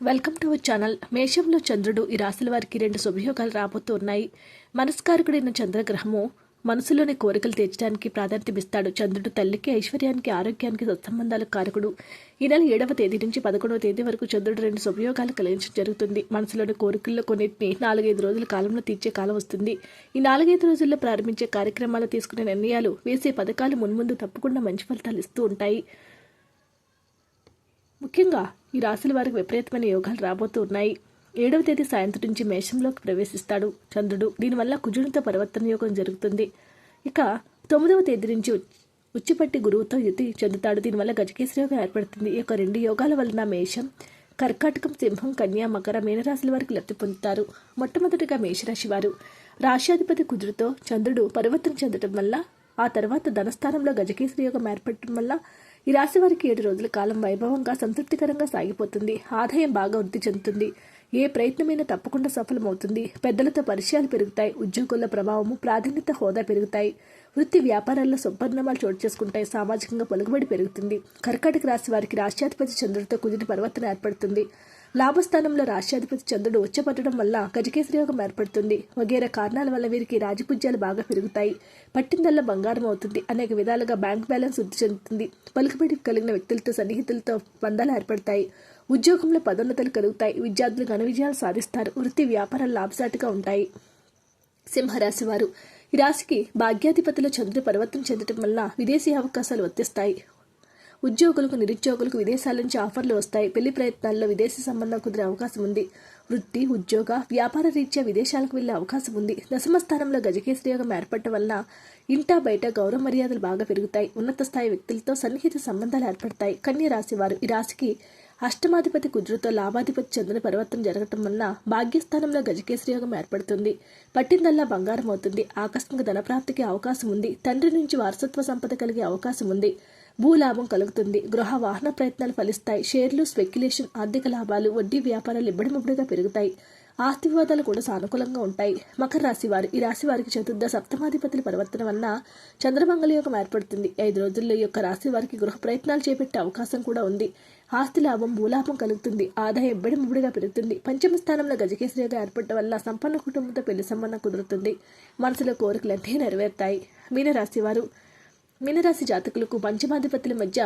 Welcome to our channel. మేషంలో చంద్రుడు ఈ రాశుల వారికి రెండు శుభయోగాలు రాబోతూ ఉన్నాయి మనస్కారకుడైన చంద్రగ్రహము మనసులోని కోరికలు తీర్చడానికి ప్రాధాన్యతమిస్తాడు చంద్రుడు తల్లికి ఐశ్వర్యానికి ఆరోగ్యానికి సత్సంబంధాలకు కారకుడు. ఈ నెల ఏడవ తేదీ నుంచి పదకొండవ తేదీ వరకు చంద్రుడు రెండు శుభయోగాలు కలిగించడం జరుగుతుంది. మనసులోని కోరికల్లో కొన్నిటిని నాలుగైదు రోజుల కాలంలో తీర్చే కాలం వస్తుంది. ఈ నాలుగైదు రోజుల్లో ప్రారంభించే కార్యక్రమాలు తీసుకునే నిర్ణయాలు వేసే పథకాలు మున్ముందు తప్పకుండా మంచి ఫలితాలు ఇస్తూ ఉంటాయి. ముఖ్యంగా ఈ రాశుల వారికి విపరీతమైన యోగాలు రాబోతూ ఉన్నాయి. ఏడవ తేదీ సాయంత్రం నుంచి మేషంలోకి ప్రవేశిస్తాడు చంద్రుడు. దీనివల్ల కుజునితో పరివర్తన యోగం జరుగుతుంది. ఇక తొమ్మిదవ తేదీ నుంచి ఉచ్- ఉచ్చిపట్టి గురువుతో యుతి చెందుతాడు. దీనివల్ల గజకేశ్వర యోగం ఏర్పడుతుంది. ఈ యొక్క రెండు యోగాల వలన మేషం కర్కాటకం సింహం కన్యా మకర మీనరాశుల వారికి లబ్ధి పొందుతారు. మొట్టమొదటిగా మేషరాశి వారు. రాష్ట్రాధిపతి కుజుడితో చంద్రుడు పరివర్తన చెందడం వల్ల ఆ తర్వాత ధనస్థానంలో గజకేశ్వరి యోగం ఏర్పడటం వల్ల ఈ రాశి వారికి ఏడు రోజుల కాలం వైభవంగా సంతృప్తికరంగా సాగిపోతుంది. ఆదాయం బాగా వృద్ధి చెందుతుంది. ఏ ప్రయత్నమైనా తప్పకుండా సఫలమవుతుంది. పెద్దలతో పరిచయాలు పెరుగుతాయి. ఉద్యోగుల ప్రభావము ప్రాధాన్యత హోదా పెరుగుతాయి. వృత్తి వ్యాపారాల్లో సుపరిణామాలు చోటు చేసుకుంటాయి. సామాజికంగా పలుకుబడి పెరుగుతుంది. కర్కాటక రాశి వారికి రాష్ట్రాధిపతి చంద్రుడితో కుదిరి పరివర్తన ఏర్పడుతుంది. లాభస్థానంలో రాష్ట్రాధిపతి చంద్రుడు ఉచ్చపట్టడం వల్ల గజకేసరి యోగం ఏర్పడుతుంది. వగేర కారణాల వల్ల వీరికి రాజపుజ్యాలు బాగా పెరుగుతాయి. పట్టిందల్లా బంగారం అవుతుంది. అనేక విధాలుగా బ్యాంక్ బ్యాలెన్స్ వృద్ధి చెందుతుంది. పలుకుబడి కలిగిన వ్యక్తులతో సన్నిహితులతో బంధాలు ఏర్పడతాయి. ఉద్యోగంలో పదోన్నతలు కలుగుతాయి. విద్యార్థులు ఘన విజయాలు సాధిస్తారు. వృత్తి వ్యాపారాలు లాభసాటిగా ఉంటాయి. సింహరాశి వారు ఈ రాశికి భాగ్యాధిపతిలో చంద్రుడు పరివర్తన చెందడం వల్ల విదేశీ అవకాశాలు వర్తిస్తాయి. ఉద్యోగులకు నిరుద్యోగులకు విదేశాల నుంచి ఆఫర్లు వస్తాయి. పెళ్ళి ప్రయత్నాల్లో విదేశీ సంబంధం కుదిరే అవకాశం ఉంది. వృత్తి ఉద్యోగ వ్యాపార రీత్యా విదేశాలకు వెళ్ళే అవకాశం ఉంది. దశమ స్థానంలో గజకేసరి యోగం ఏర్పడటం వల్ల ఇంటా బయట గౌరవ మర్యాదలు బాగా పెరుగుతాయి. ఉన్నత స్థాయి వ్యక్తులతో సన్నిహిత సంబంధాలు ఏర్పడతాయి. కన్య రాశి వారు ఈ రాశికి అష్టమాధిపతి కుజుడితో లాభాధిపతి చెందిన పరివర్తన జరగటం వలన భాగ్యస్థానంలో గజకేసరి యోగం ఏర్పడుతుంది. పట్టిందల్లా బంగారం అవుతుంది. ఆకస్మిక ధనప్రాప్తికి అవకాశం ఉంది. తండ్రి నుంచి వారసత్వ సంపద కలిగే అవకాశం ఉంది. భూలాభం కలుగుతుంది. గృహ వాహన ప్రయత్నాలు ఫలిస్తాయి. షేర్లు స్పెక్యులేషన్ ఆర్థిక లాభాలు వడ్డీ వ్యాపారాలు ఇబ్బడిముబ్బడిగా పెరుగుతాయి. ఆస్తి వివాదాలు కూడా సానుకూలంగా ఉంటాయి. మకర రాశి వారు ఈ రాశి వారికి చతుర్థ సప్తమాధిపతుల పరివర్తన వలన చంద్రమంగళ యోగం ఏర్పడుతుంది. ఐదు రోజుల్లో ఈ యొక్క రాశి వారికి గృహ ప్రయత్నాలు చేపట్టే అవకాశం కూడా ఉంది. ఆస్తి లాభం భూలాభం కలుగుతుంది. ఆదాయం ఎబ్బడి ముబ్బడిగా పెరుగుతుంది. పంచమ స్థానంలో గజకేశ్రీగా ఏర్పడటం వల్ల సంపన్న కుటుంబంతో పెళ్ళి సంబంధం కుదురుతుంది. మనసులో కోరికలన్నీ నెరవేరుతాయి. మీనరాశి వారు మీనరాశి జాతకులకు పంచమాధిపతుల మధ్య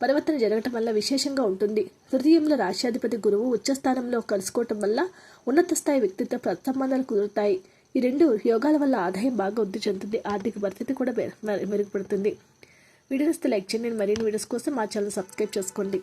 పరివర్తన జరగటం వల్ల విశేషంగా ఉంటుంది. తృతీయంలో రాష్ట్రాధిపతి గురువు ఉచ్చస్థానంలో కలుసుకోవటం వల్ల ఉన్నత స్థాయి వ్యక్తిత్వ సంబంధాలు కుదురుతాయి. ఈ రెండు యోగాల వల్ల ఆదాయం బాగా వృద్ధి చెందుతుంది. ఆర్థిక పరిస్థితి కూడా మెరుగుపడుతుంది. వీడియోస్ లైక్ చేయండి. మరిన్ని వీడియోస్ కోసం మా ఛానల్ సబ్స్క్రైబ్ చేసుకోండి.